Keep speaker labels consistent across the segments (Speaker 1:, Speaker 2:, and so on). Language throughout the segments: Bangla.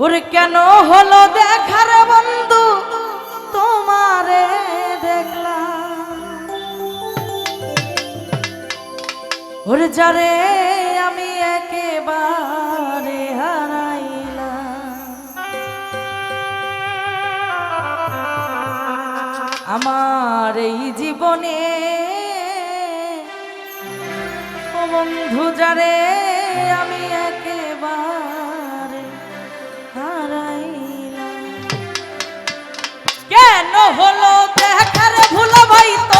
Speaker 1: ওরে কেন হলো দেখার বন্ধু? তোমারে দেখলাম। ওরে যারে আমি একেবারে হারাইলাম। আমার এই জীবনে বন্ধু যারে আমি একেবারে হলো দেখার ভুলো ভাই তো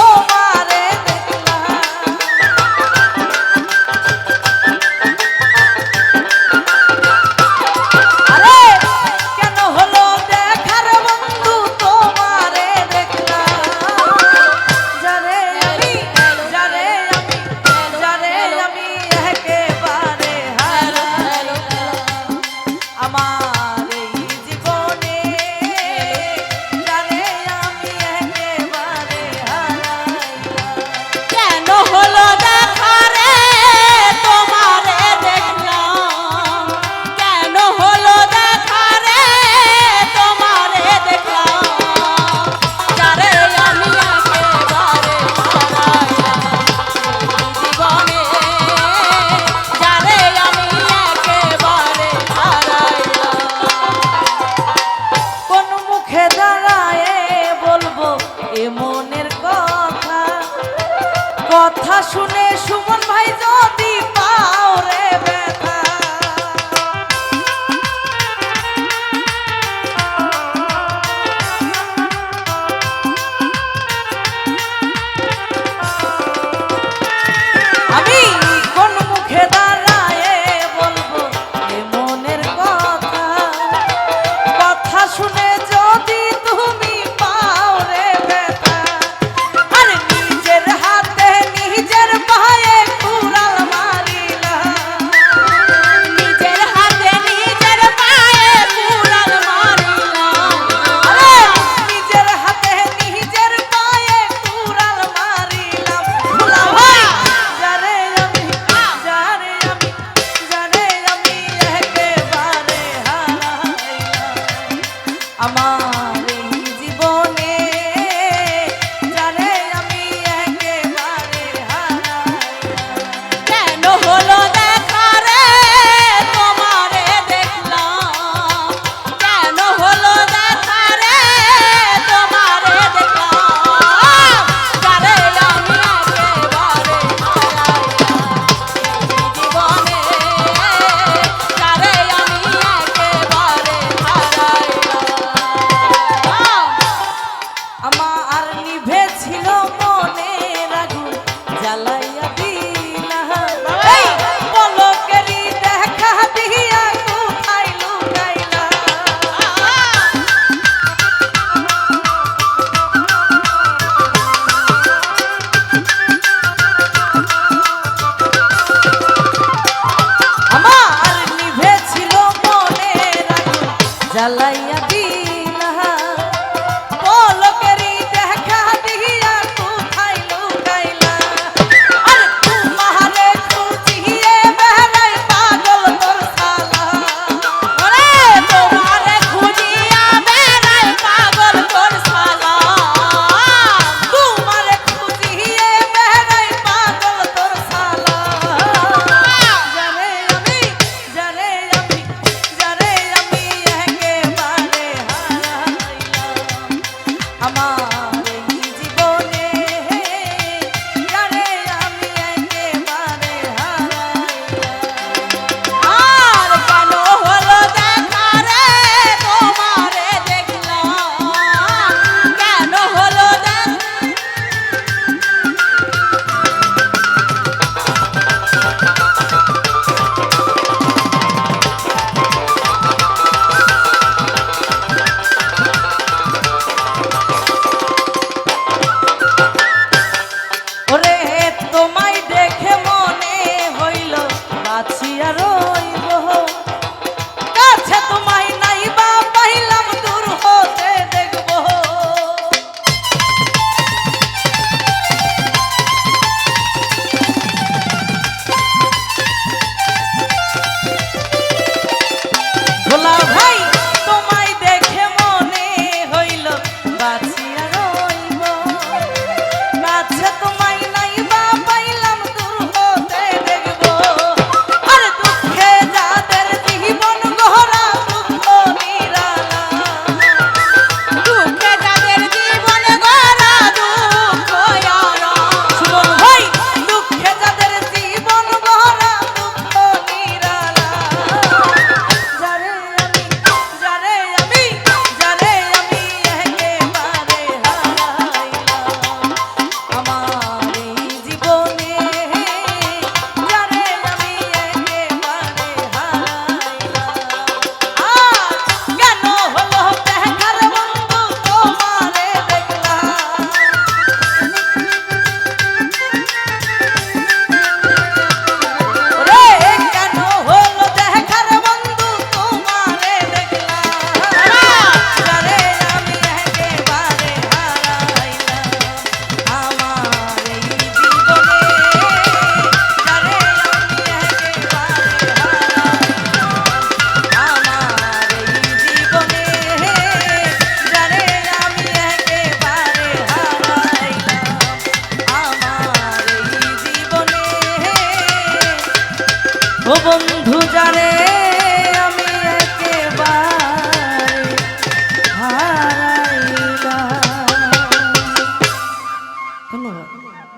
Speaker 1: 他说。ela e আমার Come on.